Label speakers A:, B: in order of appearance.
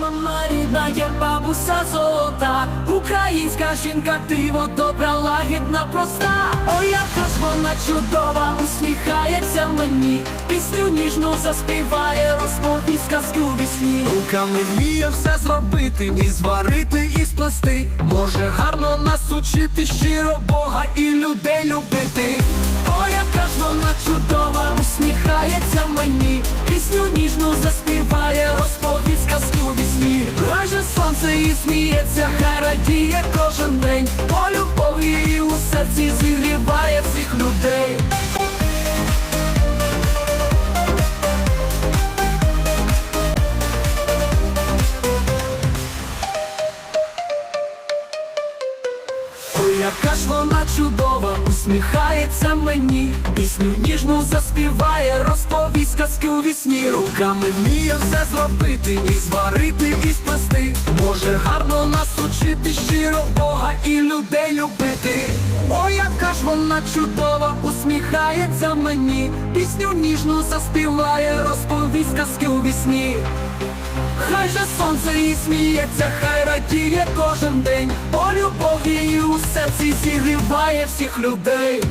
A: мама рідна, є бабуся золота, українська жінка, диво, добра, лагідна, проста. Ой, яка ж вона чудова, усміхається мені, пісню ніжну заспіває, розповість казки у вісні.
B: Руками вміє все зробити, і зварити, і сплести. Може гарно нас учити, щиро Бога і людей любити.
A: Сонце і сміється, хай радіє кожен день, по любові її у серці зігріває всіх людей. Яка ж вона чудова, усміхається мені, пісню ніжну заспіває, розповість казки у вісні.
B: Руками вміє все зробити, і зварити, і щиро Бога і людей любити.
A: О, яка ж вона чудова, усміхається мені, пісню ніжну заспіває, розповість казки у вісні. Хай же сонце і сміється, хай радіє кожен день, по любові її у серці зігріває всіх людей.